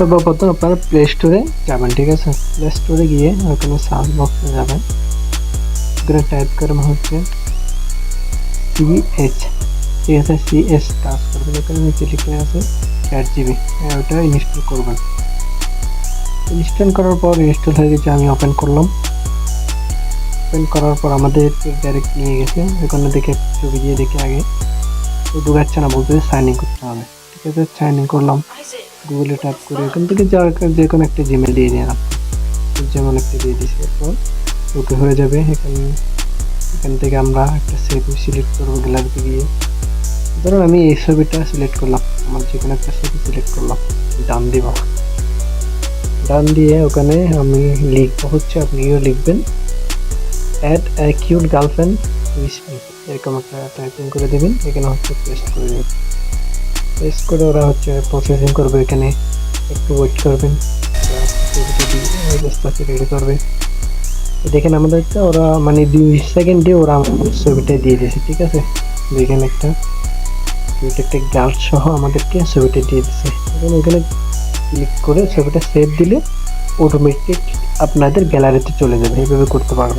সর্বপ্রথম আপনারা প্লে স্টোরে যাবেন, ঠিক আছে? প্লে স্টোরে গিয়ে ওখানে সার্চ বক্সে যাবেন। ওখানে টাইপ করবেন হচ্ছে সিএচ ঠিক আছে? সিএস টাচ করবেন ওখানে নিচে লিখে আছে চার জিবি ওটা ইনস্টল করবেন। ইনস্টল করার পর ইনস্টল হয়ে গেছে, আমি ওপেন করলাম। ওপেন করার পর আমাদের ডাইরেক্ট নিয়ে গেছে ওখানে দেখে ছবি দিয়ে দেখে আগে। ঢুকাচ্ছে না বলতে সাইন ইন করতে হবে। ঠিক আছে সাইন ইন করলাম গুগলে ট্যাপ করে এখান থেকে যার যে কোনো একটা জিমেল দিয়ে দিন আপনি যেমন একটা দিয়ে দিছি এরপর। ওকে হয়ে যাবে। এখানে, এখান থেকে আমরা একটা সেভ সিলেক্ট করব গ্যালারিতে গিয়ে ধরুন আমি এই ছবিটা সিলেক্ট করলাম। আমার যে কোনো একটা ছবি সিলেক্ট করলাম। ডান দিব ডান দিয়ে ওখানে আমি লিখব হচ্ছে, আপনিও লিখবেন। Add a cute girlfriend wish এরকম একটা টাইপিং করে দেবেন। এখানে হচ্ছে পেস্ট করে দেবেন। পেস্ট করে ওরা হচ্ছে প্রসেসিং করবে এখানে। একটু ওয়েট করবেন। রেডি করবে। দেখেন আমাদেরটা ওরা মানে দুই সেকেন্ডে ওরা ছবিটা দিয়ে দিয়েছে, ঠিক আছে? দেখেন একটা। একটা গার্ল সহ আমাদেরকে ছবিটা দিয়ে দিচ্ছে এখন এখানে ক্লিক করে ছবিটা সেভ দিলে অটোমেটিক আপনাদের গ্যালারিতে চলে যাবে। এইভাবে করতে পারবেন।